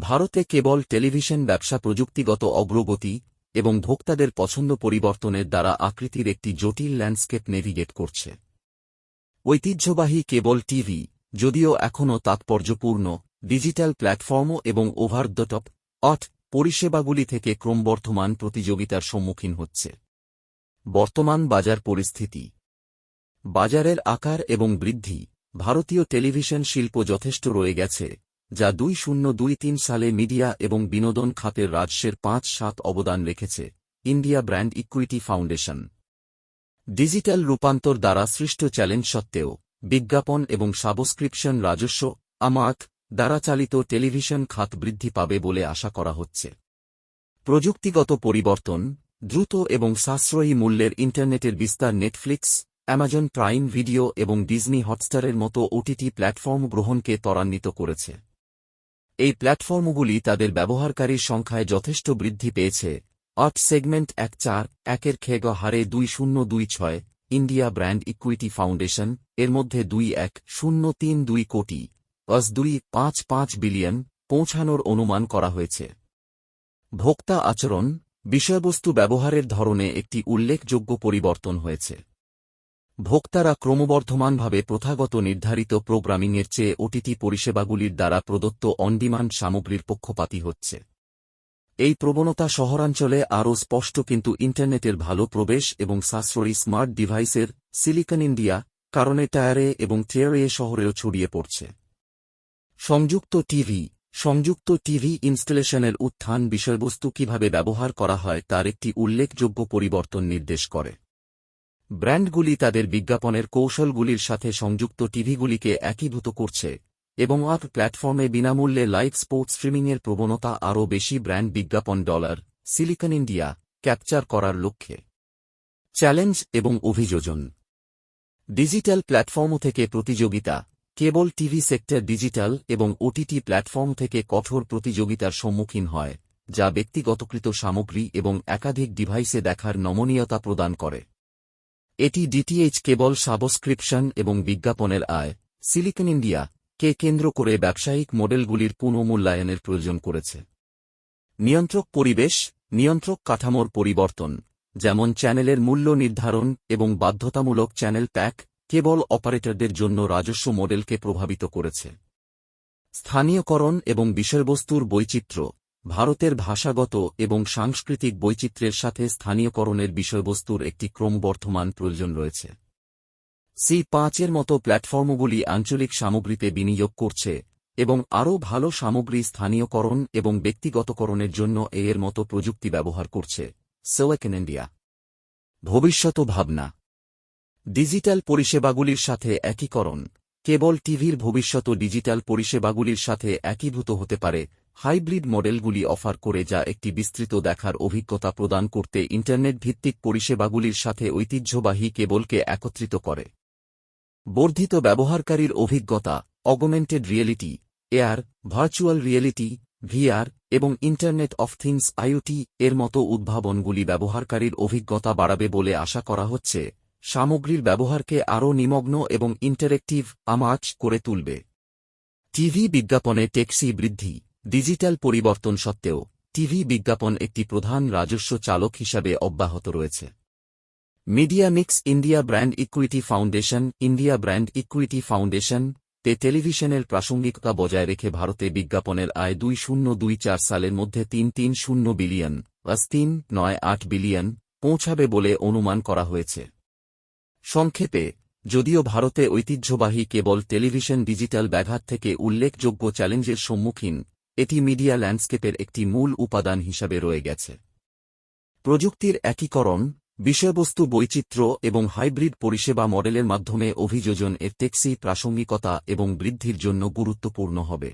ভারতে কেবল টেলিভিশন ব্যবসা প্রযুক্তিগত অগ্রগতি এবং ভোক্তাদের পছন্দ পরিবর্তনের দ্বারা আকৃতির একটি জটিল ল্যান্ডস্কেপ নেভিগেট করছে। ঐতিহ্যবাহী কেবল টিভি, যদিও এখনও তাৎপর্যপূর্ণ, ডিজিটাল প্ল্যাটফর্মও এবং ওভার দ্য টপ অট পরিষেবাগুলি থেকে ক্রমবর্ধমান প্রতিযোগিতার সম্মুখীন হচ্ছে। বর্তমান বাজার পরিস্থিতি। বাজারের আকার এবং বৃদ্ধি। ভারতীয় টেলিভিশন শিল্প যথেষ্ট রয়ে গেছে। যা দুই শূন্য দুই তিন সালে মিডিয়া এবং বিনোদন খাতের রাজস্বের পাঁচ সাত অবদান রেখেছে, India brand equity foundation. Digital রূপান্তর দ্বারা সৃষ্ট চ্যালেঞ্জ সত্ত্বেও, বিজ্ঞাপন এবং সাবস্ক্রিপশন রাজস্ব আমাত দ্বারা চালিত টেলিভিশন খাত বৃদ্ধি পাবে বলে আশা করা হচ্ছে। প্রযুক্তিগত পরিবর্তন, দ্রুত এবং সাশ্রয়ী মূল্যের ইন্টারনেটের বিস্তার নেটফ্লিক্স, অ্যামাজন প্রাইম ভিডিও এবং ডিজনি হটস্টারের মতো ওটিটি প্ল্যাটফর্ম গ্রহণকে ত্বরান্বিত করেছে। এই প্ল্যাটফর্মগুলি তাদের ব্যবহারকারীর সংখ্যায় যথেষ্ট বৃদ্ধি পেয়েছে। আট সেগমেন্ট, এক চার, একের খেগ হারে দুই শূন্য দুই ছয়, ইন্ডিয়া ব্র্যান্ড ইকুইটি ফাউন্ডেশন, এর মধ্যে দুই এক, শূন্য তিন দুই কোটি। অস দুই পাঁচ পাঁচ বিলিয়ন পৌঁছানোর অনুমান করা হয়েছে। ভোক্তা আচরণ, বিষয়বস্তু ব্যবহারের ধরনে একটি উল্লেখযোগ্য পরিবর্তন হয়েছে। ভোক্তারা ক্রমবর্ধমানভাবে প্রথাগত নির্ধারিত প্রোগ্রামিংয়ের চেয়ে ওটিটি পরিষেবাগুলির দ্বারা প্রদত্ত অনডিমান্ড সামগ্রীর পক্ষপাতী হচ্ছে। এই প্রবণতা শহরাঞ্চলে আরও স্পষ্ট কিন্তু ইন্টারনেটের ভালো প্রবেশ এবং সাশ্রয়ী স্মার্ট ডিভাইসের সিলিকন ইন্ডিয়া, কারণে টায়ারে এবং থিয়ারে শহরেও ছড়িয়ে পড়ছে। সংযুক্ত টিভি সংযুক্ত টিভি ইনস্টলেশনের উত্থান বিষয়বস্তু কীভাবে ব্যবহার করা হয় তার একটি উল্লেখযোগ্য পরিবর্তন নির্দেশ করে। ব্র্যান্ডগুলি তাদের বিজ্ঞাপনের কৌশলগুলির সাথে সংযুক্ত টিভিগুলিকে একীভূত করছে, এবং আপ প্ল্যাটফর্মে বিনামূল্যে লাইভ স্পোর্টস স্ট্রিমিংয়ের প্রবণতা আরও বেশি ব্র্যান্ড বিজ্ঞাপন ডলার, সিলিকন ইন্ডিয়া, ক্যাপচার করার লক্ষ্যে। চ্যালেঞ্জ এবং অভিযোজন। ডিজিটাল প্ল্যাটফর্ম থেকে প্রতিযোগিতা, কেবল টিভি সেক্টর ডিজিটাল এবং ওটিটি প্ল্যাটফর্ম থেকে কঠোর প্রতিযোগিতার সম্মুখীন হয়, যা ব্যক্তিগতকৃত সামগ্রী এবং একাধিক ডিভাইসে দেখার নমনীয়তা প্রদান করে। এটি ডিটিএইচ কেবল সাবস্ক্রিপশন এবং বিজ্ঞাপনের আয়। সিলিকন ইন্ডিয়া, কে কেন্দ্র করে ব্যবসায়িক মডেলগুলির পুনঃমূল্যায়নের প্রয়োজন করেছে। নিয়ন্ত্রক পরিবেশ, নিয়ন্ত্রক কাঠামোর পরিবর্তন, যেমন চ্যানেলের মূল্য নির্ধারণ এবং বাধ্যতামূলক চ্যানেল প্যাক, কেবল অপারেটরদের জন্য রাজস্ব মডেলকে প্রভাবিত করেছে। স্থানীয়করণ এবং বিষয়বস্তুর বৈচিত্র্য ভারতের ভাষাগত এবং সাংস্কৃতিক বৈচিত্র্যের সাথে স্থানীয়করণের বিষয়বস্তুর একটি ক্রমবর্ধমান প্রয়োজন রয়েছে। সি পাঁচের মতো প্ল্যাটফর্মগুলি আঞ্চলিক সামগ্রীতে বিনিয়োগ করছে এবং আরও ভালো সামগ্রী স্থানীয়করণ এবং ব্যক্তিগতকরণের জন্য এর মতো প্রযুক্তি ব্যবহার করছে সোয়েকেন ইন্ডিয়া ভবিষ্যৎ ভাবনা। ডিজিটাল পরিষেবাগুলির সাথে একীকরণ। কেবল টিভির ভবিষ্যৎ ডিজিটাল পরিষেবাগুলির সাথে একীভূত হতে পারে হাইব্রিড মডেলগুলি অফার করে যা একটি বিস্তৃত দেখার অভিজ্ঞতা প্রদান করতে ইন্টারনেট ভিত্তিক পরিষেবাগুলির সাথে ঐতিহ্যবাহী কেবলকে একত্রিত করে। বর্ধিত ব্যবহারকারীর অভিজ্ঞতা, augmented reality AR virtual reality, VR এবং ইন্টারনেট অফ থিংস আইওটি এর মতো উদ্ভাবনগুলি ব্যবহারকারীর অভিজ্ঞতা বাড়াবে বলে আশা করা হচ্ছে, সামগ্রীর ব্যবহারকে আরও নিমগ্ন এবং ইন্টারেক্টিভ আমাজ করে তুলবে। টিভি বিজ্ঞাপনে টেক্সি বৃদ্ধি। ডিজিটাল পরিবর্তন সত্ত্বেও, টিভি বিজ্ঞাপন একটি প্রধান রাজস্ব চালক হিসাবে অব্যাহত রয়েছে। Media mix India brand equity foundation India brand equity foundation তে টেলিভিশনের প্রাসঙ্গিকতা বজায় রেখে ভারতে বিজ্ঞাপনের আয় দুই শূন্য দুই চার সালের মধ্যে তিন তিন শূন্য বিলিয়ন প্লাস তিন নয় আট বিলিয়ন, পৌঁছাবে বলে অনুমান করা হয়েছে। সংক্ষেপে, যদিও ভারতে ঐতিহ্যবাহী কেবল টেলিভিশন ডিজিটাল ব্যাঘাত থেকে উল্লেখযোগ্য চ্যালেঞ্জের সম্মুখীন এটি মিডিয়া ল্যান্ডস্কেপের একটি মূল উপাদান হিসাবে রয়ে গেছে। প্রযুক্তির একীকরণ, বিষয়বস্তু বৈচিত্র্য এবং হাইব্রিড পরিষেবা মডেলের মাধ্যমে অভিযোজন এর টেক্সি প্রাসঙ্গিকতা এবং বৃদ্ধির জন্য গুরুত্বপূর্ণ হবে।